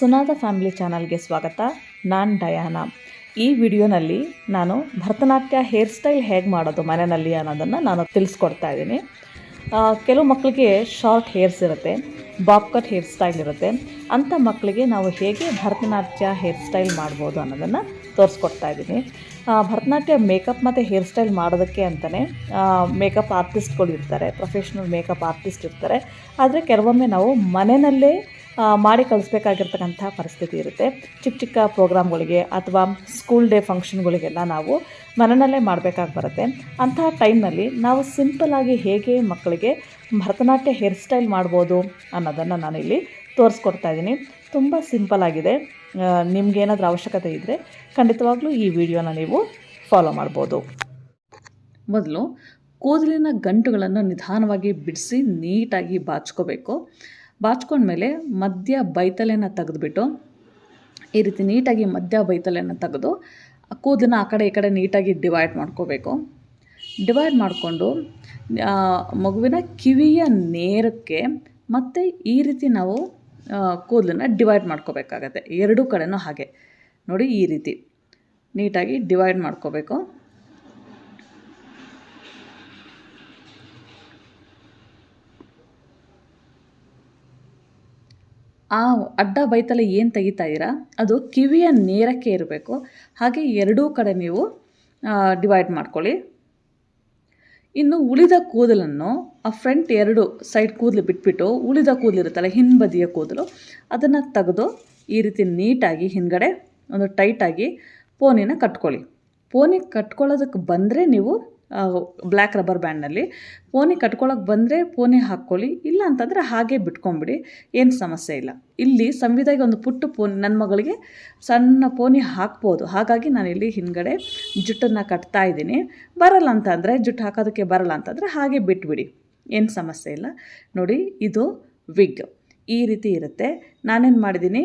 Sunada family ಚಾನಲ್ಗೆ ಸ್ವಾಗತ. ನಾನು ಡಯಾನ. ಈ ವಿಡಿಯೋನಲ್ಲಿ ನಾನು ಭರತನಾಟ್ಯ ಹೇರ್ ಸ್ಟೈಲ್ ಹೇಗೆ ಮಾಡೋದು ಮನೆಯಲ್ಲಿ ಅನ್ನೋದನ್ನು ನಾನು ತಿಳಿಸ್ಕೊಡ್ತಾ ಇದ್ದೀನಿ. ಕೆಲವು ಮಕ್ಕಳಿಗೆ ಶಾರ್ಟ್ ಹೇರ್ಸ್ ಇರುತ್ತೆ, ಬಾಬ್ ಕಟ್ ಹೇರ್ ಸ್ಟೈಲ್ ಇರುತ್ತೆ. ಅಂಥ ಮಕ್ಕಳಿಗೆ ನಾವು ಹೇಗೆ ಭರತನಾಟ್ಯ ಹೇರ್ ಸ್ಟೈಲ್ ಮಾಡ್ಬೋದು ಅನ್ನೋದನ್ನು ತೋರಿಸ್ಕೊಡ್ತಾ ಇದ್ದೀನಿ. ಭರತನಾಟ್ಯ ಮೇಕಪ್ ಮತ್ತು ಹೇರ್ ಸ್ಟೈಲ್ ಮಾಡೋದಕ್ಕೆ ಅಂತಲೇ ಮೇಕಪ್ ಆರ್ಟಿಸ್ಟ್ಗಳು ಇರ್ತಾರೆ, ಪ್ರೊಫೆಷ್ನಲ್ ಮೇಕಪ್ ಆರ್ಟಿಸ್ಟ್ ಇರ್ತಾರೆ. ಆದರೆ ಕೆಲವೊಮ್ಮೆ ನಾವು ಮನೆಯಲ್ಲೇ ಮಾಡಿ ಕಳಿಸ್ಬೇಕಾಗಿರ್ತಕ್ಕಂಥ ಪರಿಸ್ಥಿತಿ ಇರುತ್ತೆ. ಚಿಕ್ಕ ಚಿಕ್ಕ ಪ್ರೋಗ್ರಾಮ್ಗಳಿಗೆ ಅಥವಾ ಸ್ಕೂಲ್ ಡೇ ಫಂಕ್ಷನ್ಗಳಿಗೆಲ್ಲ ನಾವು ಮನೆಯಲ್ಲೇ ಮಾಡಬೇಕಾಗಿ ಬರುತ್ತೆ. ಅಂತಹ ಟೈಮ್ನಲ್ಲಿ ನಾವು ಸಿಂಪಲ್ಲಾಗಿ ಹೇಗೆ ಮಕ್ಕಳಿಗೆ ಭರತನಾಟ್ಯ ಹೇರ್ ಸ್ಟೈಲ್ ಮಾಡ್ಬೋದು ಅನ್ನೋದನ್ನು ನಾನಿಲ್ಲಿ ತೋರಿಸ್ಕೊಡ್ತಾ ಇದ್ದೀನಿ. ತುಂಬ ಸಿಂಪಲ್ ಆಗಿದೆ. ನಿಮಗೇನಾದರೂ ಅವಶ್ಯಕತೆ ಇದ್ದರೆ ಖಂಡಿತವಾಗ್ಲೂ ಈ ವಿಡಿಯೋನ ನೀವು ಫಾಲೋ ಮಾಡ್ಬೋದು. ಮೊದಲು, ಕೂದಲಿನ ಗಂಟುಗಳನ್ನು ನಿಧಾನವಾಗಿ ಬಿಡಿಸಿ, ನೀಟಾಗಿ ಬಾಚ್ಕೋಬೇಕು. ಬಾಚ್ಕೊಂಡ್ಮೇಲೆ ಮಧ್ಯ ಬೈತಲೆನ ತೆಗೆದ್ಬಿಟ್ಟು ಈ ರೀತಿ ನೀಟಾಗಿ ಮಧ್ಯ ಬೈತಲೆನ ತೆಗೆದು ಕೂದಲನ್ನ ಆ ಕಡೆ ಈ ಕಡೆ ನೀಟಾಗಿ ಡಿವೈಡ್ ಮಾಡ್ಕೋಬೇಕು. ಡಿವೈಡ್ ಮಾಡಿಕೊಂಡು ಮಗುವಿನ ಕಿವಿಯ ನೇರಕ್ಕೆ ಮತ್ತು ಈ ರೀತಿ ನಾವು ಕೂದಲನ್ನ ಡಿವೈಡ್ ಮಾಡ್ಕೋಬೇಕಾಗತ್ತೆ. ಎರಡೂ ಕಡೆಯೂ ಹಾಗೆ. ನೋಡಿ ಈ ರೀತಿ ನೀಟಾಗಿ ಡಿವೈಡ್ ಮಾಡ್ಕೋಬೇಕು. ಆ ಅಡ್ಡ ಬೈತಲೆ ಏನು ತೆಗಿತಾ ಇದ್ದೀರಾ? ಅದು ಕಿವಿಯ ನೇರಕ್ಕೆ ಇರಬೇಕು. ಹಾಗೆ ಎರಡೂ ಕಡೆ ನೀವು ಡಿವೈಡ್ ಮಾಡ್ಕೊಳ್ಳಿ. ಇನ್ನು ಉಳಿದ ಕೂದಲನ್ನು ಆ ಫ್ರಂಟ್ ಎರಡು ಸೈಡ್ ಕೂದಲು ಬಿಟ್ಬಿಟ್ಟು ಉಳಿದ ಕೂದಲು ಇರುತ್ತಲ್ಲ, ಹಿಂಬದಿಯ ಕೂದಲು, ಅದನ್ನು ತೆಗೆದು ಈ ರೀತಿ ನೀಟಾಗಿ ಹಿಂದ್ಗಡೆ ಒಂದು ಟೈಟಾಗಿ ಪೋನಿನ ಕಟ್ಕೊಳ್ಳಿ. ಪೋನಿ ಕಟ್ಕೊಳ್ಳೋದಕ್ಕೆ ಬಂದರೆ ನೀವು ಬ್ಲ್ಯಾಕ್ ರಬ್ಬರ್ ಬ್ಯಾಂಡ್ನಲ್ಲಿ ಪೋನಿ ಕಟ್ಕೊಳ್ಳೋಕೆ ಬಂದರೆ ಪೋನಿ ಹಾಕ್ಕೊಳ್ಳಿ, ಇಲ್ಲ ಅಂತಂದರೆ ಹಾಗೆ ಬಿಟ್ಕೊಂಬಿಡಿ, ಏನು ಸಮಸ್ಯೆ ಇಲ್ಲ. ಇಲ್ಲಿ ಸಂವಿಧಾಗೆ ಒಂದು ಪುಟ್ಟ ಪೋನಿ ನನ್ನ ಮಗಳಿಗೆ ಸಣ್ಣ ಪೋನಿ ಹಾಕ್ಬೋದು. ಹಾಗಾಗಿ ನಾನು ಇಲ್ಲಿ ಹಿಂದ್ಗಡೆ ಜುಟ್ಟನ್ನು ಕಟ್ತಾ ಇದ್ದೀನಿ. ಬರಲ್ಲ ಅಂತಂದರೆ, ಜುಟ್ಟು ಹಾಕೋದಕ್ಕೆ ಬರಲ್ಲ ಅಂತಂದರೆ ಹಾಗೆ ಬಿಟ್ಬಿಡಿ. ಏನು ಸಮಸ್ಯೆ ಇಲ್ಲ. ನೋಡಿ, ಇದು ವಿಗ್. ಈ ರೀತಿ ಇರುತ್ತೆ. ನಾನೇನು ಮಾಡಿದ್ದೀನಿ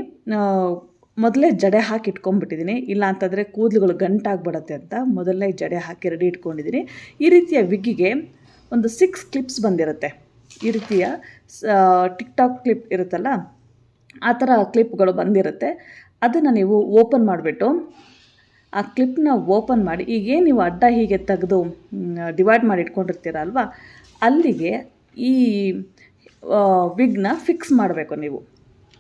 ಮೊದಲೇ ಜಡೆ ಹಾಕಿ ಇಟ್ಕೊಂಡ್ಬಿಟ್ಟಿದ್ದೀನಿ. ಇಲ್ಲ ಅಂತಂದರೆ ಕೂದಲುಗಳು ಗಂಟಾಗ್ಬಿಡತ್ತೆ ಅಂತ ಮೊದಲನೇ ಜಡೆ ಹಾಕಿ ರೆಡಿ ಇಟ್ಕೊಂಡಿದ್ದೀನಿ. ಈ ರೀತಿಯ ವಿಗ್ಗಿಗೆ ಒಂದು ಸಿಕ್ಸ್ ಕ್ಲಿಪ್ಸ್ ಬಂದಿರುತ್ತೆ. ಈ ರೀತಿಯ ಟಿಕ್ ಟಾಕ್ ಕ್ಲಿಪ್ ಇರುತ್ತಲ್ಲ, ಆ ಥರ ಕ್ಲಿಪ್ಗಳು ಬಂದಿರುತ್ತೆ. ಅದನ್ನು ನೀವು ಓಪನ್ ಮಾಡಿಬಿಟ್ಟು, ಆ ಕ್ಲಿಪ್ನ ಓಪನ್ ಮಾಡಿ ಈಗೇನು ನೀವು ಅಡ್ಡ ಹೀಗೆ ತೆಗೆದು ಡಿವೈಡ್ ಮಾಡಿ ಇಟ್ಕೊಂಡಿರ್ತೀರ ಅಲ್ವಾ? ಅಲ್ಲಿಗೆ ಈ ವಿಗ್ನ ಫಿಕ್ಸ್ ಮಾಡಬೇಕು ನೀವು.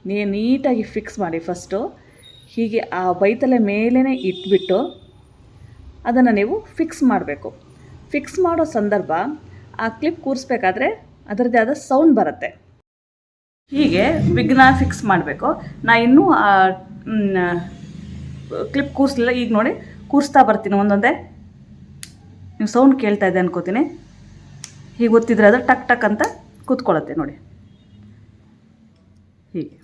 ನೀ ನೀಟಾಗಿ ಫಿಕ್ಸ್ ಮಾಡಿ ಫಸ್ಟು ಹೀಗೆ ಆ ಬೈತಲೆ ಮೇಲೇ ಇಟ್ಬಿಟ್ಟು ಅದನ್ನು ನೀವು ಫಿಕ್ಸ್ ಮಾಡಬೇಕು. ಫಿಕ್ಸ್ ಮಾಡೋ ಸಂದರ್ಭ ಆ ಕ್ಲಿಪ್ ಕೂರಿಸ್ಬೇಕಾದ್ರೆ ಅದರದ್ದೇ ಆದ ಸೌಂಡ್ ಬರುತ್ತೆ. ಹೀಗೆ ವಿಘ್ನ ಫಿಕ್ಸ್ ಮಾಡಬೇಕು. ನಾ ಇನ್ನೂ ಕ್ಲಿಪ್ ಕೂರಿಸ್ಲಿಲ್ಲ. ಈಗ ನೋಡಿ, ಕೂರಿಸ್ತಾ ಬರ್ತೀನಿ ಒಂದೊಂದೇ. ನೀವು ಸೌಂಡ್ ಕೇಳ್ತಾ ಇದೆ ಅನ್ಕೋತೀನಿ. ಹೀಗೆ ಗೊತ್ತಿದ್ರೆ ಅದು ಟಕ್ ಟಕ್ ಅಂತ ಕೂತ್ಕೊಳ್ಳುತ್ತೆ ನೋಡಿ. ಹೀಗೆ.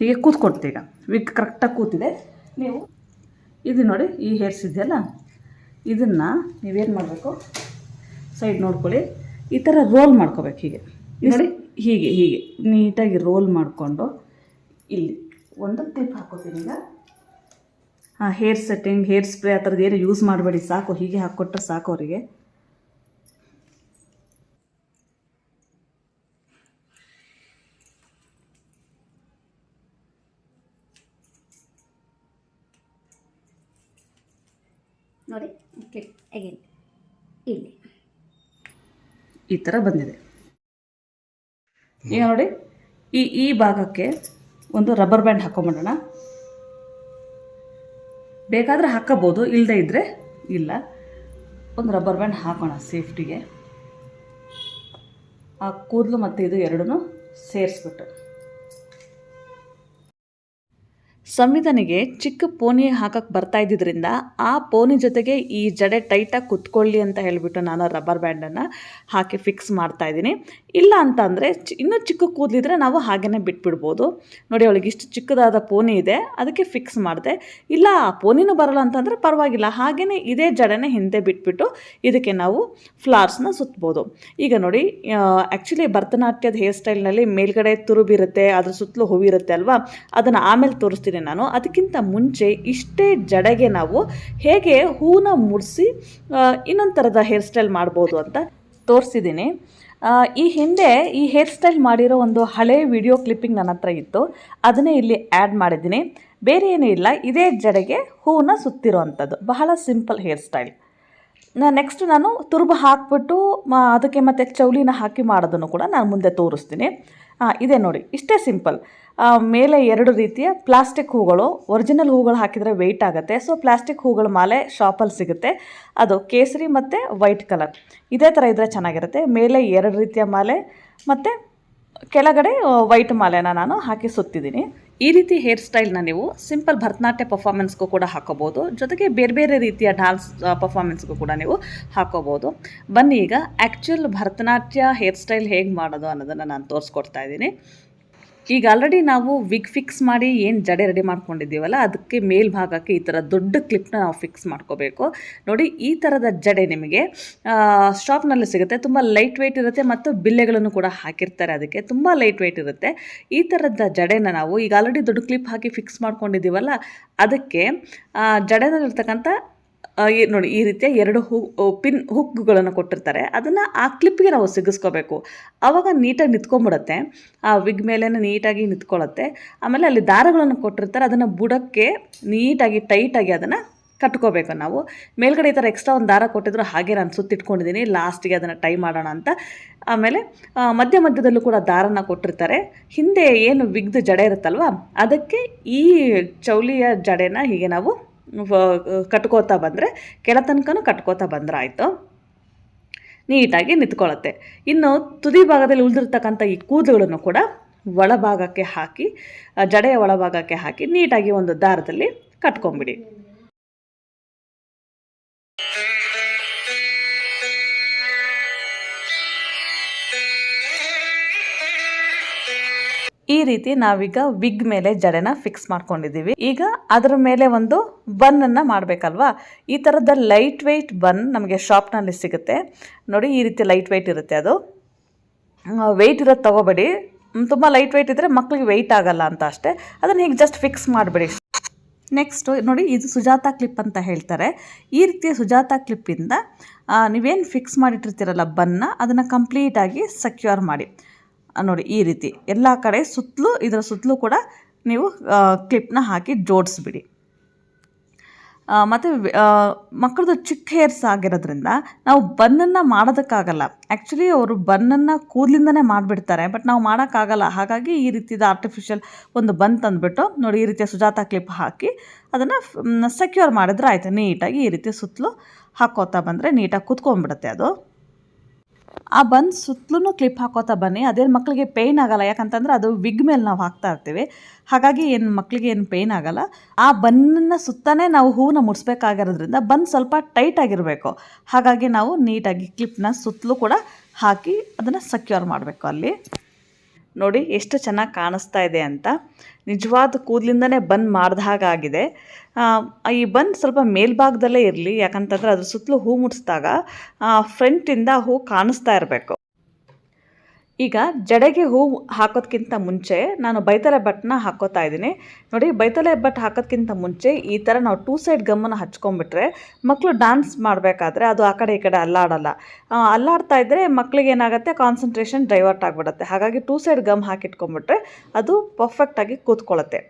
ಹೀಗೆ ಕೂತ್ಕೊಡ್ತೀವಿ ಈಗ. ವಿಗ್ ಕರೆಕ್ಟಾಗಿ ಕೂತಿದೆ. ನೀವು ಇದು ನೋಡಿ ಈ ಹೇರ್ಸ್ ಇದೆಯಲ್ಲ? ಇದನ್ನು ನೀವೇನು ಮಾಡಬೇಕು? ಸೈಡ್ ನೋಡ್ಕೊಳ್ಳಿ. ಈ ಥರ ರೋಲ್ ಮಾಡ್ಕೋಬೇಕು ಹೀಗೆ. ಇದು ನೋಡಿ ಹೀಗೆ ಹೀಗೆ. ನೀಟಾಗಿ ರೋಲ್ ಮಾಡಿಕೊಂಡು ಇಲ್ಲಿ ಒಂದು ಕ್ಲಿಪ್ ಹಾಕೋತೀನಿ ಈಗ. ಹಾಂ ಹೇರ್ ಸೆಟ್ಟಿಂಗ್ ಹೇರ್ ಸ್ಪ್ರೇ ಆ ಥರದ್ದು ಏನು ಯೂಸ್ ಮಾಡಬೇಡಿ ಸಾಕು. ಹೀಗೆ ಹಾಕ್ಕೊಟ್ರೆ ಸಾಕು ಅವರಿಗೆ. ನೋಡಿ ಕ್ಲಿಕ್ ಅಗೇನ್ ಇಲ್ಲಿ. ಈ ಥರ ಬಂದಿದೆ. ಈಗ ನೋಡಿ, ಈ ಈ ಭಾಗಕ್ಕೆ ಒಂದು ರಬ್ಬರ್ ಬ್ಯಾಂಡ್ ಹಾಕೊಂಬಿಡೋಣ ಬೇಕಾದರೆ ಹಾಕೋಬೋದು ಇಲ್ಲದೇ ಇದ್ದರೆ ಇಲ್ಲ. ಒಂದು ರಬ್ಬರ್ ಬ್ಯಾಂಡ್ ಹಾಕೋಣ ಸೇಫ್ಟಿಗೆ ಆ ಕೂದಲು ಮತ್ತು ಇದು ಎರಡೂ ಸೇರಿಸ್ಬಿಟ್ಟು. ಸಂವಿಧಾನಿಗೆ ಚಿಕ್ಕ ಪೋನಿ ಹಾಕಕ್ಕೆ ಬರ್ತಾ ಇದ್ದಿದ್ದರಿಂದ ಆ ಪೋನಿ ಜೊತೆಗೆ ಈ ಜಡೆ ಟೈಟಾಗಿ ಕುತ್ಕೊಳ್ಳಿ ಅಂತ ಹೇಳಿಬಿಟ್ಟು ನಾನು ರಬ್ಬರ್ ಬ್ಯಾಂಡನ್ನು ಹಾಕಿ ಫಿಕ್ಸ್ ಮಾಡ್ತಾ ಇದ್ದೀನಿ. ಇಲ್ಲ ಅಂತ ಅಂದರೆ ಇನ್ನೂ ಚಿಕ್ಕ ಕೂದಲಿದ್ರೆ ನಾವು ಹಾಗೇ ಬಿಟ್ಬಿಡ್ಬೋದು. ನೋಡಿ, ಅವಳಿಗೆ ಇಷ್ಟು ಚಿಕ್ಕದಾದ ಪೋನಿ ಇದೆ, ಅದಕ್ಕೆ ಫಿಕ್ಸ್ ಮಾಡಿದೆ. ಇಲ್ಲ, ಆ ಪೋನಿನೂ ಬರಲ್ಲ ಅಂತಂದರೆ ಪರವಾಗಿಲ್ಲ ಹಾಗೆಯೇ ಇದೇ ಜಡೆನೇ ಹಿಂದೆ ಬಿಟ್ಬಿಟ್ಟು ಇದಕ್ಕೆ ನಾವು ಫ್ಲಾರ್ಸ್ನ ಸುತ್ತಬೋದು ಈಗ ನೋಡಿ ಆ್ಯಕ್ಚುಲಿ ಭರತನಾಟ್ಯದ ಹೇರ್ ಸ್ಟೈಲ್ನಲ್ಲಿ ಮೇಲ್ಗಡೆ ತುರುಬಿರುತ್ತೆ, ಅದ್ರ ಸುತ್ತಲೂ ಹೂವಿರುತ್ತೆ ಅಲ್ವಾ? ಅದನ್ನು ಆಮೇಲೆ ತೋರಿಸ್ತೀನಿ ನಾನು ಅದಕ್ಕಿಂತ ಮುಂಚೆ ಇಷ್ಟೇ ಜಡೆಗೆ ನಾವು ಹೇಗೆ ಹೂನ ಮುಡಿಸಿ ಇನ್ನೊಂದು ಥರದ ಹೇರ್ ಸ್ಟೈಲ್ ಮಾಡ್ಬೋದು ಅಂತ ತೋರಿಸಿದ್ದೀನಿ. ಈ ಹಿಂದೆ ಈ ಹೇರ್ ಸ್ಟೈಲ್ ಮಾಡಿರೋ ಒಂದು ಹಳೆ ವಿಡಿಯೋ ಕ್ಲಿಪ್ಪಿಂಗ್ ನನ್ನ ಹತ್ರ ಇತ್ತು. ಅದನ್ನೇ ಇಲ್ಲಿ ಆ್ಯಡ್ ಮಾಡಿದ್ದೀನಿ. ಬೇರೆ ಏನೂ ಇಲ್ಲ, ಇದೇ ಜಡೆಗೆ ಹೂವನ್ನ ಸುತ್ತಿರೋ ಅಂಥದ್ದು ಬಹಳ ಸಿಂಪಲ್ ಹೇರ್ ಸ್ಟೈಲ್ ನೆಕ್ಸ್ಟ್ ನಾನು ತುರ್ಬ ಹಾಕ್ಬಿಟ್ಟು ಅದಕ್ಕೆ ಮತ್ತೆ ಚೌಲಿನ ಹಾಕಿ ಮಾಡೋದನ್ನು ಕೂಡ ನಾನು ಮುಂದೆ ತೋರಿಸ್ತೀನಿ. ಇದೆ ನೋಡಿ. ಇಷ್ಟೇ ಸಿಂಪಲ್. ಮೇಲೆ ಎರಡು ರೀತಿಯ ಪ್ಲಾಸ್ಟಿಕ್ ಹೂಗಳು, ಒರಿಜಿನಲ್ ಹೂಗಳು ಹಾಕಿದರೆ ವೆಯ್ಟ್ ಆಗುತ್ತೆ. ಸೊ ಪ್ಲಾಸ್ಟಿಕ್ ಹೂಗಳ ಮಾಲೆ ಶಾಪಲ್ಲಿ ಸಿಗುತ್ತೆ. ಅದು ಕೇಸರಿ ಮತ್ತು ವೈಟ್ ಕಲರ್. ಇದೇ ಥರ ಇದ್ದರೆ ಚೆನ್ನಾಗಿರುತ್ತೆ. ಮೇಲೆ ಎರಡು ರೀತಿಯ ಮಾಲೆ ಮತ್ತು ಕೆಳಗಡೆ ವೈಟ್ ಮಾಲೆನ ನಾನು ಹಾಕಿ ಸುತ್ತಿದ್ದೀನಿ. ಈ ರೀತಿ ಹೇರ್ ಸ್ಟೈಲ್ನ ನೀವು ಸಿಂಪಲ್ ಭರತನಾಟ್ಯ ಪರ್ಫಾರ್ಮೆನ್ಸ್ಗೂ ಕೂಡ ಹಾಕೋಬೋದು. ಜೊತೆಗೆ ಬೇರೆ ಬೇರೆ ರೀತಿಯ ಡಾನ್ಸ್ ಪರ್ಫಾರ್ಮೆನ್ಸ್ಗೂ ಕೂಡ ನೀವು ಹಾಕೋಬೋದು. ಬನ್ನಿ ಈಗ ಆ್ಯಕ್ಚುಯಲ್ ಭರತನಾಟ್ಯ ಹೇರ್ ಸ್ಟೈಲ್ ಹೇಗೆ ಮಾಡೋದು ಅನ್ನೋದನ್ನು ನಾನು ತೋರಿಸ್ಕೊಡ್ತಾ ಇದ್ದೀನಿ. ಈಗ ಆಲ್ರೆಡಿ ನಾವು ವಿಗ್ ಫಿಕ್ಸ್ ಮಾಡಿ ಏನು ಜಡೆ ರೆಡಿ ಮಾಡ್ಕೊಂಡಿದ್ದೀವಲ್ಲ, ಅದಕ್ಕೆ ಮೇಲ್ಭಾಗಕ್ಕೆ ಈ ಥರ ದೊಡ್ಡ ಕ್ಲಿಪ್ನ ನಾವು ಫಿಕ್ಸ್ ಮಾಡ್ಕೋಬೇಕು. ನೋಡಿ, ಈ ಥರದ ಜಡೆ ನಿಮಗೆ ಶಾಪ್ನಲ್ಲಿ ಸಿಗುತ್ತೆ. ತುಂಬ ಲೈಟ್ ವೆಯ್ಟ್ ಇರುತ್ತೆ ಮತ್ತು ಬಿಲ್ಲೆಗಳನ್ನು ಕೂಡ ಹಾಕಿರ್ತಾರೆ ಅದಕ್ಕೆ. ತುಂಬ ಲೈಟ್ ವೆಯ್ಟ್ ಇರುತ್ತೆ. ಈ ಥರದ ಜಡೆನ ನಾವು ಈಗ ಆಲ್ರೆಡಿ ದೊಡ್ಡ ಕ್ಲಿಪ್ ಹಾಕಿ ಫಿಕ್ಸ್ ಮಾಡ್ಕೊಂಡಿದ್ದೀವಲ್ಲ, ಅದಕ್ಕೆ ಜಡೆನಲ್ಲಿರ್ತಕ್ಕಂಥ ನೋಡಿ, ಈ ರೀತಿಯ ಎರಡು ಹೂ ಪಿನ್ ಹುಕ್ಗಳನ್ನು ಕೊಟ್ಟಿರ್ತಾರೆ. ಅದನ್ನು ಆ ಕ್ಲಿಪ್ಗೆ ನಾವು ಸಿಗಿಸ್ಕೋಬೇಕು. ಆವಾಗ ನೀಟಾಗಿ ನಿಂತ್ಕೊಂಡ್ಬಿಡತ್ತೆ ಆ ವಿಗ್ ಮೇಲೇ ನೀಟಾಗಿ ನಿಂತ್ಕೊಳ್ಳುತ್ತೆ ಆಮೇಲೆ ಅಲ್ಲಿ ದಾರಗಳನ್ನು ಕೊಟ್ಟಿರ್ತಾರೆ. ಅದನ್ನು ಬುಡಕ್ಕೆ ನೀಟಾಗಿ, ಟೈಟಾಗಿ ಅದನ್ನು ಕಟ್ಕೋಬೇಕು ನಾವು. ಮೇಲ್ಗಡೆ ಈ ಥರ ಎಕ್ಸ್ಟ್ರಾ ಒಂದು ದಾರ ಕೊಟ್ಟಿದ್ರು ಹಾಗೆ ನಾನು ಸುತ್ತಿಟ್ಕೊಂಡಿದ್ದೀನಿ ಲಾಸ್ಟಿಗೆ ಅದನ್ನು ಟೈ ಮಾಡೋಣ ಅಂತ. ಆಮೇಲೆ ಮಧ್ಯ ಮಧ್ಯದಲ್ಲೂ ಕೂಡ ದಾರನ ಕೊಟ್ಟಿರ್ತಾರೆ. ಹಿಂದೆ ಏನು ವಿಗ್ದು ಜಡೆ ಇರುತ್ತಲ್ವ, ಅದಕ್ಕೆ ಈ ಚೌಲಿಯ ಜಡೆನ ಹೀಗೆ ನಾವು ಕಟ್ಕೋತಾ ಬಂದರೆ ಕೆಳ ತನಕನೂ ಕಟ್ಕೋತಾ ಬಂದ್ರೆ ಆಯಿತು ನೀಟಾಗಿ ನಿಂತ್ಕೊಳ್ಳುತ್ತೆ ಇನ್ನು ತುದಿ ಭಾಗದಲ್ಲಿ ಉಳಿದಿರ್ತಕ್ಕಂಥ ಈ ಕೂದಲುಗಳನ್ನು ಕೂಡ ಒಳಭಾಗಕ್ಕೆ ಹಾಕಿ ಜಡೆಯ ಒಳಭಾಗಕ್ಕೆ ಹಾಕಿ ನೀಟಾಗಿ ಒಂದು ದಾರದಲ್ಲಿ ಕಟ್ಕೊಂಬಿಡಿ. ಈ ರೀತಿ ನಾವೀಗ ವಿಗ್ ಮೇಲೆ ಜಡೆನ ಫಿಕ್ಸ್ ಮಾಡ್ಕೊಂಡಿದ್ದೀವಿ. ಈಗ ಅದರ ಮೇಲೆ ಒಂದು ಬನ್ ಅನ್ನ ಮಾಡಬೇಕಲ್ವಾ? ಈ ಥರದ ಲೈಟ್ ವೆಯ್ಟ್ ಬನ್ ನಮಗೆ ಶಾಪ್ನಲ್ಲಿ ಸಿಗುತ್ತೆ. ನೋಡಿ, ಈ ರೀತಿ ಲೈಟ್ ವೆಯ್ಟ್ ಇರುತ್ತೆ ಅದು. ವೆಯ್ಟ್ ಇರೋದು ತಗೋಬೇಡಿ. ತುಂಬ ಲೈಟ್ ವೆಯ್ಟ್ ಇದ್ದರೆ ಮಕ್ಕಳಿಗೆ ವೆಯ್ಟ್ ಆಗಲ್ಲ ಅಂತ ಅಷ್ಟೇ. ಅದನ್ನು ಹೀಗೆ ಜಸ್ಟ್ ಫಿಕ್ಸ್ ಮಾಡಿಬಿಡಿ. ನೆಕ್ಸ್ಟು ನೋಡಿ, ಇದು ಸುಜಾತ ಕ್ಲಿಪ್ ಅಂತ ಹೇಳ್ತಾರೆ. ಈ ರೀತಿಯ ಸುಜಾತ ಕ್ಲಿಪ್ಪಿಂದ ನೀವೇನು ಫಿಕ್ಸ್ ಮಾಡಿಟ್ಟಿರ್ತೀರಲ್ಲ ಬನ್ನ ಅದನ್ನು ಕಂಪ್ಲೀಟಾಗಿ ಸೆಕ್ಯೂರ್ ಮಾಡಿ. ನೋಡಿ, ಈ ರೀತಿ. ಎಲ್ಲ ಕಡೆ ಸುತ್ತಲೂ, ಇದರ ಸುತ್ತಲೂ ಕೂಡ ನೀವು ಕ್ಲಿಪ್ನ ಹಾಕಿ ಜೋಡಿಸ್ಬಿಡಿ. ಮತ್ತು ಮಕ್ಕಳದ್ದು ಚಿಕ್ಕ ಹೇರ್ಸ್ ಆಗಿರೋದ್ರಿಂದ ನಾವು ಬನ್ನನ್ನು ಮಾಡೋದಕ್ಕಾಗಲ್ಲ. ಆ್ಯಕ್ಚುಲಿ ಅವರು ಬನ್ನನ್ನು ಕೂದಲಿಂದನೇ ಮಾಡಿಬಿಡ್ತಾರೆ ಬಟ್ ನಾವು ಮಾಡೋಕ್ಕಾಗಲ್ಲ. ಹಾಗಾಗಿ ಈ ರೀತಿಯ ಆರ್ಟಿಫಿಷಿಯಲ್ ಒಂದು ಬನ್ ತಂದುಬಿಟ್ಟು, ನೋಡಿ, ಈ ರೀತಿಯ ಸುಜಾತ ಕ್ಲಿಪ್ ಹಾಕಿ ಅದನ್ನು ಸೆಕ್ಯೂರ್ ಮಾಡಿದ್ರೆ ಆಯಿತು. ನೀಟಾಗಿ ಈ ರೀತಿ ಸುತ್ತಲೂ ಹಾಕೋತಾ ಬಂದರೆ ನೀಟಾಗಿ ಕುತ್ಕೊಂಡ್ಬಿಡುತ್ತೆ ಅದು. ಆ ಬನ್ ಸುತ್ತಲೂ ಕ್ಲಿಪ್ ಹಾಕೋತಾ ಬನ್ನಿ. ಅದೇನು ಮಕ್ಕಳಿಗೆ ಪೇಯ್ನ್ ಆಗಲ್ಲ. ಯಾಕಂತಂದ್ರೆ ಅದು ವಿಗ್ ಮೇಲೆ ನಾವು ಹಾಕ್ತಾ ಇರ್ತೀವಿ. ಹಾಗಾಗಿ ಏನು ಮಕ್ಕಳಿಗೆ ಏನು ಪೇಯ್ನ್ ಆಗಲ್ಲ. ಆ ಬನ್ನನ್ನು ಸುತ್ತನೇ ನಾವು ಹೂವನ್ನ ಮುಡಿಸ್ಬೇಕಾಗಿರೋದ್ರಿಂದ ಬನ್ ಸ್ವಲ್ಪ ಟೈಟ್ ಆಗಿರಬೇಕು. ಹಾಗಾಗಿ ನಾವು ನೀಟಾಗಿ ಕ್ಲಿಪ್ನ ಸುತ್ತಲೂ ಕೂಡ ಹಾಕಿ ಅದನ್ನು ಸೆಕ್ಯೂರ್ ಮಾಡಬೇಕು ಅಲ್ಲಿ. ನೋಡಿ ಎಷ್ಟು ಚೆನ್ನಾಗಿ ಕಾಣಿಸ್ತಾ ಇದೆ ಅಂತ. ನಿಜವಾದ ಕೂದಲಿಂದನೇ ಬನ್ ಮಾರ್ದ ಹಾಗಾಗಿದೆ ಈ ಬನ್ ಸ್ವಲ್ಪ ಮೇಲ್ಭಾಗದಲ್ಲೇ ಇರಲಿ, ಯಾಕಂತಂದ್ರೆ ಅದ್ರ ಸುತ್ತಲೂ ಹೂ ಮುಡಿಸಿದಾಗ ಫ್ರಂಟಿಂದ ಹೂ ಕಾಣಿಸ್ತಾ ಇರಬೇಕು. ಈಗ ಜಡೆಗೆ ಹೂ ಹಾಕೋದಕ್ಕಿಂತ ಮುಂಚೆ ನಾನು ಬೈತಲೆ ಬಟ್ಟನ್ನ ಹಾಕೋತಾ ಇದ್ದೀನಿ. ನೋಡಿ, ಬೈತಲೆ ಬಟ್ ಹಾಕೋದ್ಕಿಂತ ಮುಂಚೆ ಈ ಥರ ನಾವು ಟೂ ಸೈಡ್ ಗಮ್ಮನ್ನು ಹಚ್ಕೊಂಡ್ಬಿಟ್ರೆ ಮಕ್ಕಳು ಡ್ಯಾನ್ಸ್ ಮಾಡಬೇಕಾದ್ರೆ ಅದು ಆ ಕಡೆ ಈ ಕಡೆ ಅಲ್ಲಾಡಲ್ಲ. ಅಲ್ಲಾಡ್ತಾ ಇದ್ದರೆ ಮಕ್ಕಳಿಗೆ ಏನಾಗುತ್ತೆ ಕಾನ್ಸಂಟ್ರೇಷನ್ ಡೈವರ್ಟ್ ಆಗಿಬಿಡುತ್ತೆ. ಹಾಗಾಗಿ ಟೂ ಸೈಡ್ ಗಮ್ ಹಾಕಿಟ್ಕೊಂಡ್ಬಿಟ್ರೆ ಅದು ಪರ್ಫೆಕ್ಟಾಗಿ ಕೂತ್ಕೊಳ್ಳುತ್ತೆ.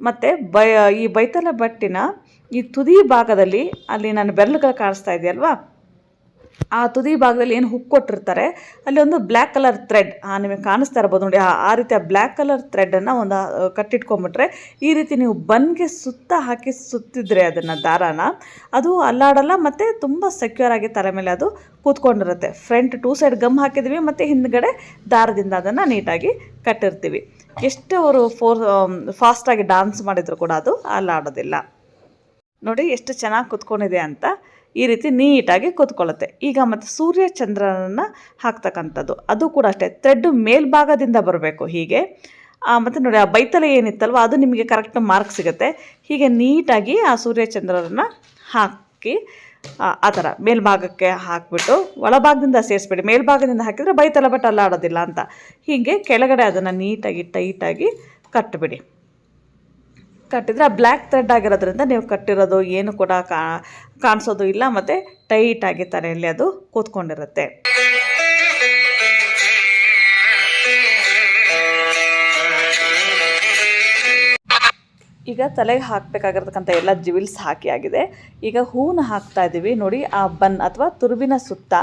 ಮತ್ತು ಬೈ, ಈ ಬೈತಲೆ ಬಟ್ಟಿನ ಈ ತುದಿ ಭಾಗದಲ್ಲಿ ಅಲ್ಲಿ ನಾನು ಬೆರಳುಗಳು ಕಾಣಿಸ್ತಾ ಇದೆಯಲ್ವಾ? ಆ ತುದಿ ಭಾಗದಲ್ಲಿ ಏನು ಹುಕ್ ಕೊಟ್ಟಿರ್ತಾರೆ, ಅಲ್ಲಿ ಒಂದು ಬ್ಲ್ಯಾಕ್ ಕಲರ್ ಥ್ರೆಡ್ ನಿಮಗೆ ಕಾಣಿಸ್ತಾ ಇರ್ಬೋದು ನೋಡಿ, ಆ- ರೀತಿಯ ಬ್ಲ್ಯಾಕ್ ಕಲರ್ ಥ್ರೆಡನ್ನು ಒಂದು ಕಟ್ಟಿಟ್ಕೊಂಬಿಟ್ರೆ, ಈ ರೀತಿ ನೀವು ಬನ್ಗೆ ಸುತ್ತ ಹಾಕಿ ಸುತ್ತಿದ್ರೆ ಅದನ್ನು ದಾರಾನ, ಅದು ಅಲ್ಲಾಡಲ್ಲ, ಮತ್ತು ತುಂಬ ಸೆಕ್ಯೂರ್ ಆಗಿ ತಲೆ ಮೇಲೆ ಅದು ಕೂತ್ಕೊಂಡಿರುತ್ತೆ. ಫ್ರಂಟ್ ಟೂ ಸೈಡ್ ಗಮ್ ಹಾಕಿದ್ವಿ, ಮತ್ತು ಹಿಂದ್ಗಡೆ ದಾರದಿಂದ ಅದನ್ನು ನೀಟಾಗಿ ಕಟ್ಟಿರ್ತೀವಿ. ಎಷ್ಟು ಅವರು ಫೋರ್ ಫಾಸ್ಟಾಗಿ ಡಾನ್ಸ್ ಮಾಡಿದರೂ ಕೂಡ ಅದು ಅಲ್ಲಾಡೋದಿಲ್ಲ. ನೋಡಿ, ಎಷ್ಟು ಚೆನ್ನಾಗಿ ಕೂತ್ಕೊಂಡಿದೆ ಅಂತ. ಈ ರೀತಿ ನೀಟಾಗಿ ಕೂತ್ಕೊಳ್ಳುತ್ತೆ. ಈಗ ಮತ್ತು ಸೂರ್ಯ ಚಂದ್ರನನ್ನು ಹಾಕ್ತಕ್ಕಂಥದ್ದು. ಅದು ಕೂಡ ಅಷ್ಟೇ. ಥ್ರೆಡ್ ಮೇಲ್ಭಾಗದಿಂದ ಬರಬೇಕು ಹೀಗೆ. ಮತ್ತು ನೋಡಿ, ಆ ಬೈತಲೆ ಏನಿತ್ತಲ್ವ, ಅದು ನಿಮಗೆ ಕರೆಕ್ಟ್ ಮಾರ್ಕ್ ಸಿಗುತ್ತೆ. ಹೀಗೆ ನೀಟಾಗಿ ಆ ಸೂರ್ಯ ಚಂದ್ರನನ್ನು ಹಾಕಿ, ಆ ಥರ ಮೇಲ್ಭಾಗಕ್ಕೆ ಹಾಕಿಬಿಟ್ಟು, ಒಳಭಾಗದಿಂದ ಸೇರಿಸ್ಬಿಡಿ. ಮೇಲ್ಭಾಗದಿಂದ ಹಾಕಿದರೆ ಬೈತಲೆ ಬಟ್ ಅಲ್ಲಾಡೋದಿಲ್ಲ ಅಂತ. ಹೀಗೆ ಕೆಳಗಡೆ ಅದನ್ನು ನೀಟಾಗಿ, ಟೈಟಾಗಿ ಕಟ್ಟಿಬಿಡಿ ಕಟ್ಟಿದ್ರೆ ಆ ಬ್ಲ್ಯಾಕ್ ಥ್ರೆಡ್ ಆಗಿರೋದ್ರಿಂದ ನೀವು ಕಟ್ಟಿರೋದು ಏನು ಕೂಡ ಕಾಣಿಸೋದು ಇಲ್ಲ, ಮತ್ತು ಟೈಟಾಗಿ ತಲೆಯಲ್ಲಿ ಅದು ಕೂತ್ಕೊಂಡಿರುತ್ತೆ. ಈಗ ತಲೆಗೆ ಹಾಕಬೇಕಾಗಿರ್ತಕ್ಕಂಥ ಎಲ್ಲ ಜಿವಿಲ್ಸ್ ಹಾಕಿ ಆಗಿದೆ. ಈಗ ಹೂವನ್ನ ಹಾಕ್ತಾ ಇದ್ದೀವಿ ನೋಡಿ, ಆ ಬನ್ ಅಥವಾ ತುರುಬಿನ ಸುತ್ತ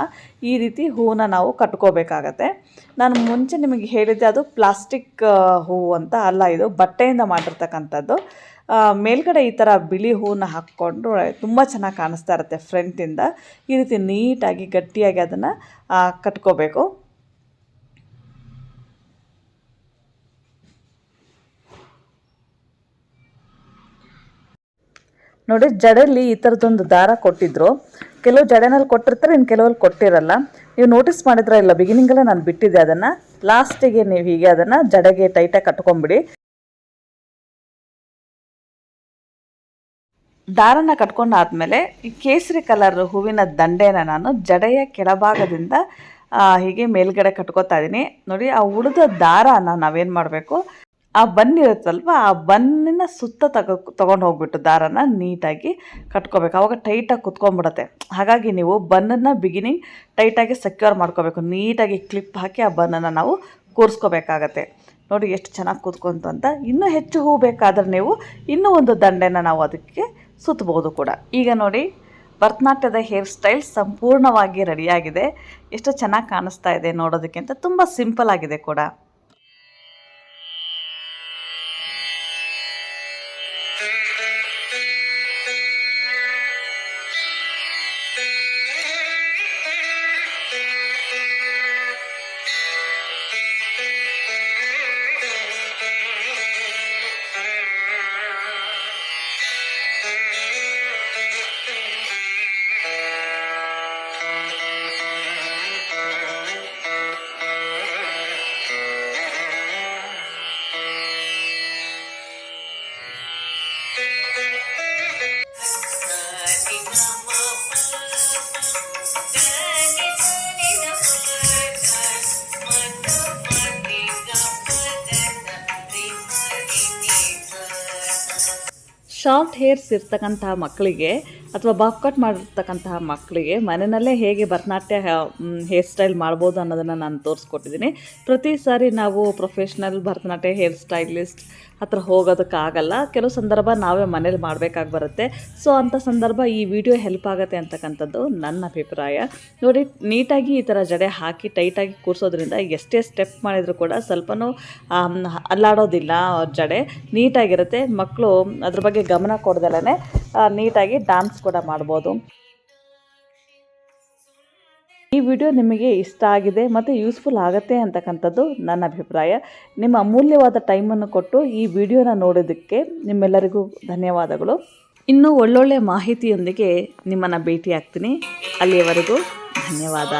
ಈ ರೀತಿ ಹೂವನ್ನ ನಾವು ಕಟ್ಕೋಬೇಕಾಗತ್ತೆ. ನಾನು ಮುಂಚೆ ನಿಮಗೆ ಹೇಳಿದ್ದೆ, ಅದು ಪ್ಲಾಸ್ಟಿಕ್ ಹೂವು ಅಂತ ಅಲ್ಲ ಇದು, ಬಟ್ಟೆಯಿಂದ ಮಾಡಿರ್ತಕ್ಕಂಥದ್ದು. ಮೇಲ್ಗಡೆ ಈ ಥರ ಬಿಳಿ ಹೂವನ್ನ ಹಾಕ್ಕೊಂಡು ತುಂಬ ಚೆನ್ನಾಗಿ ಕಾಣಿಸ್ತಾ ಇರುತ್ತೆ ಫ್ರಂಟಿಂದ ಈ ರೀತಿ ನೀಟಾಗಿ ಗಟ್ಟಿಯಾಗಿ ಅದನ್ನು ಕಟ್ಕೋಬೇಕು. ನೋಡಿ ಜಡೆಯಲ್ಲಿ ಈ ಥರದ್ದೊಂದು ದಾರ ಕೊಟ್ಟಿದ್ರು. ಕೆಲವು ಜಡೆನಲ್ಲಿ ಕೊಟ್ಟಿರ್ತಾರೆ, ಇನ್ನು ಕೆಲವಲ್ಲಿ ಕೊಟ್ಟಿರಲ್ಲ. ನೀವು ನೋಟಿಸ್ ಮಾಡಿದ್ರೆ ಇಲ್ಲ? ಬಿಗಿನಿಂಗಲ್ಲೇ ನಾನು ಬಿಟ್ಟಿದ್ದೆ ಅದನ್ನು. ಲಾಸ್ಟಿಗೆ ನೀವು ಹೀಗೆ ಅದನ್ನು ಜಡೆಗೆ ಟೈಟಾಗಿ ಕಟ್ಕೊಂಬಿಡಿ. ದಾರನ ಕಟ್ಕೊಂಡಾದ್ಮೇಲೆ ಈ ಕೇಸರಿ ಕಲರ್ ಹೂವಿನ ದಂಡೆನ ನಾನು ಜಡೆಯ ಕೆಳಭಾಗದಿಂದ ಹೀಗೆ ಮೇಲ್ಗಡೆ ಕಟ್ಕೋತಾ ಇದ್ದೀನಿ. ನೋಡಿ, ಆ ಉಳಿದ ದಾರನ ನಾವೇನು ಮಾಡಬೇಕು? ಆ ಬನ್ ಇರುತ್ತಲ್ವ, ಆ ಬನ್ನಿನ ಸುತ್ತ ತಗೋ, ತೊಗೊಂಡು ಹೋಗ್ಬಿಟ್ಟು ದಾರನ ನೀಟಾಗಿ ಕಟ್ಕೋಬೇಕು. ಆವಾಗ ಟೈಟಾಗಿ ಕುತ್ಕೊಂಡ್ಬಿಡುತ್ತೆ. ಹಾಗಾಗಿ ನೀವು ಬನ್ನನ್ನು ಬಿಗಿನಿಂಗ್ ಟೈಟಾಗಿ ಸೆಕ್ಯೂರ್ ಮಾಡ್ಕೋಬೇಕು. ನೀಟಾಗಿ ಕ್ಲಿಪ್ ಹಾಕಿ ಆ ಬನ್ನನ್ನು ನಾವು ಕೂರಿಸ್ಕೋಬೇಕಾಗತ್ತೆ. ನೋಡಿ ಎಷ್ಟು ಚೆನ್ನಾಗಿ ಕೂತ್ಕೊಂತು ಅಂತ. ಇನ್ನೂ ಹೆಚ್ಚು ಹೂ ಬೇಕಾದ್ರೆ ನೀವು ಇನ್ನೂ ಒಂದು ದಂಡೆನ ನಾವು ಅದಕ್ಕೆ ಸುತ್ತಬಹುದು ಕೂಡ. ಈಗ ನೋಡಿ, ಭರತನಾಟ್ಯದ ಹೇರ್ ಸ್ಟೈಲ್ ಸಂಪೂರ್ಣವಾಗಿ ರೆಡಿಯಾಗಿದೆ ಎಷ್ಟು ಚೆನ್ನಾಗಿ ಕಾಣಿಸ್ತಾ ಇದೆ ನೋಡೋದಕ್ಕೆ ಅಂತ ತುಂಬ ಸಿಂಪಲ್ ಆಗಿದೆ ಕೂಡ. ಶಾರ್ಟ್ ಹೇರ್ಸ್ ಇರ್ತಕ್ಕಂತಹ ಮಕ್ಕಳಿಗೆ ಅಥವಾ ಬಾಬ್ ಕಟ್ ಮಾಡಿರ್ತಕ್ಕಂತಹ ಮಕ್ಕಳಿಗೆ ಮನೆಯಲ್ಲೇ ಹೇಗೆ ಭರತನಾಟ್ಯ ಹೇರ್ ಸ್ಟೈಲ್ ಮಾಡ್ಬೋದು ಅನ್ನೋದನ್ನು ನಾನು ತೋರಿಸ್ಕೊಟ್ಟಿದ್ದೀನಿ. ಪ್ರತಿ ಸಾರಿ ನಾವು ಪ್ರೊಫೆಷ್ನಲ್ ಭರತನಾಟ್ಯ ಹೇರ್ ಸ್ಟೈಲಿಸ್ಟ್ ಹತ್ರ ಹೋಗೋದಕ್ಕಾಗಲ್ಲ. ಕೆಲವು ಸಂದರ್ಭ ನಾವೇ ಮನೇಲಿ ಮಾಡಬೇಕಾಗಿ ಬರುತ್ತೆ. ಸೊ ಅಂಥ ಸಂದರ್ಭ ಈ ವಿಡಿಯೋ ಹೆಲ್ಪ್ ಆಗುತ್ತೆ ಅಂತಕ್ಕಂಥದ್ದು ನನ್ನ ಅಭಿಪ್ರಾಯ. ನೋಡಿ, ನೀಟಾಗಿ ಈ ಥರ ಜಡೆ ಹಾಕಿ ಟೈಟಾಗಿ ಕೂರಿಸೋದ್ರಿಂದ ಎಷ್ಟೇ ಸ್ಟೆಪ್ ಮಾಡಿದರೂ ಕೂಡ ಸ್ವಲ್ಪನೂ ಅಲ್ಲಾಡೋದಿಲ್ಲ ಜಡೆ. ನೀಟಾಗಿರುತ್ತೆ. ಮಕ್ಕಳು ಅದ್ರ ಬಗ್ಗೆ ಗಮನ ಕೊಡ್ದಲೇ ನೀಟಾಗಿ ಡ್ಯಾನ್ಸ್ ಕೂಡ ಮಾಡ್ಬೋದು. ಈ ವಿಡಿಯೋ ನಿಮಗೆ ಇಷ್ಟ ಆಗಿದೆ ಮತ್ತು ಯೂಸ್ಫುಲ್ ಆಗುತ್ತೆ ಅಂತಕ್ಕಂಥದ್ದು ನನ್ನ ಅಭಿಪ್ರಾಯ. ನಿಮ್ಮ ಅಮೂಲ್ಯವಾದ ಟೈಮನ್ನು ಕೊಟ್ಟು ಈ ವಿಡಿಯೋನ ನೋಡೋದಕ್ಕೆ ನಿಮ್ಮೆಲ್ಲರಿಗೂ ಧನ್ಯವಾದಗಳು. ಇನ್ನೂ ಒಳ್ಳೊಳ್ಳೆ ಮಾಹಿತಿಯೊಂದಿಗೆ ನಿಮ್ಮನ್ನು ಭೇಟಿ ಆಗ್ತೀನಿ ಅಲ್ಲಿಯವರೆಗೂ ಧನ್ಯವಾದ.